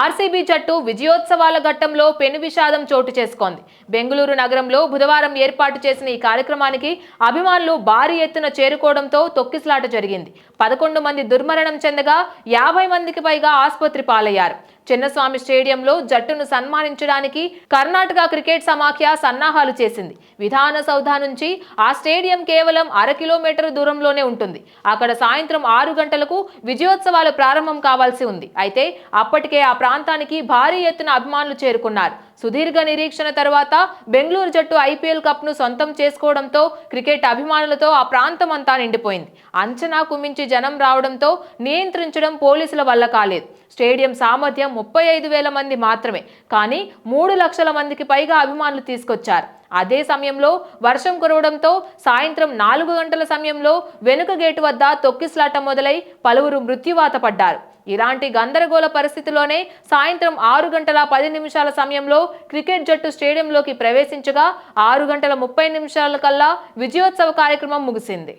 RCB జట్టు విజయోత్సవాల ఘట్టంలో పెను విషాదం చోటు చేసుకుంది. బెంగళూరు నగరంలో బుధవారం ఏర్పాటు చేసిన ఈ కార్యక్రమానికి అభిమానులు భారీ ఎత్తున చేరుకోవడంతో తొక్కిసలాట జరిగింది. పదకొండు మంది దుర్మరణం చెందగా యాభై మందికి పైగా ఆసుపత్రి పాలయ్యారు. చిన్నస్వామి స్టేడియంలో జట్టును సన్మానించడానికి కర్ణాటక క్రికెట్ సమాఖ్య సన్నాహాలు చేసింది. విధాన సౌధ నుంచి ఆ స్టేడియం కేవలం అర కిలోమీటర్ దూరంలోనే ఉంటుంది. అక్కడ సాయంత్రం ఆరు గంటలకు విజయోత్సవాలు ప్రారంభం కావాల్సి ఉంది. అయితే అప్పటికే ఆ ప్రాంతానికి భారీ ఎత్తున అభిమానులు చేరుకున్నారు. సుదీర్ఘ నిరీక్షణ తర్వాత బెంగళూరు జట్టు ఐపీఎల్ కప్ను సొంతం చేసుకోవడంతో క్రికెట్ అభిమానులతో ఆ ప్రాంతం అంతా నిండిపోయింది. అంచనాకు మించి జనం రావడంతో నియంత్రించడం పోలీసుల వల్ల కాలేదు. స్టేడియం సామర్థ్యం ముప్పై ఐదు వేల మంది మాత్రమే. కానీ మూడు లక్షల మందికి పైగా అభిమానులు తీసుకొచ్చారు. అదే సమయంలో వర్షం కురవడంతో సాయంత్రం నాలుగు గంటల సమయంలో వెనుక గేటు వద్ద తొక్కిస్లాట మొదలై పలువురు మృత్యువాత పడ్డారు. ఇలాంటి గందరగోళ పరిస్థితిలోనే సాయంత్రం ఆరు గంటల పది నిమిషాల సమయంలో క్రికెట్ జట్టు స్టేడియంలోకి ప్రవేశించగా ఆరు గంటల ముప్పై నిమిషాల కల్లా విజయోత్సవ కార్యక్రమం ముగిసింది.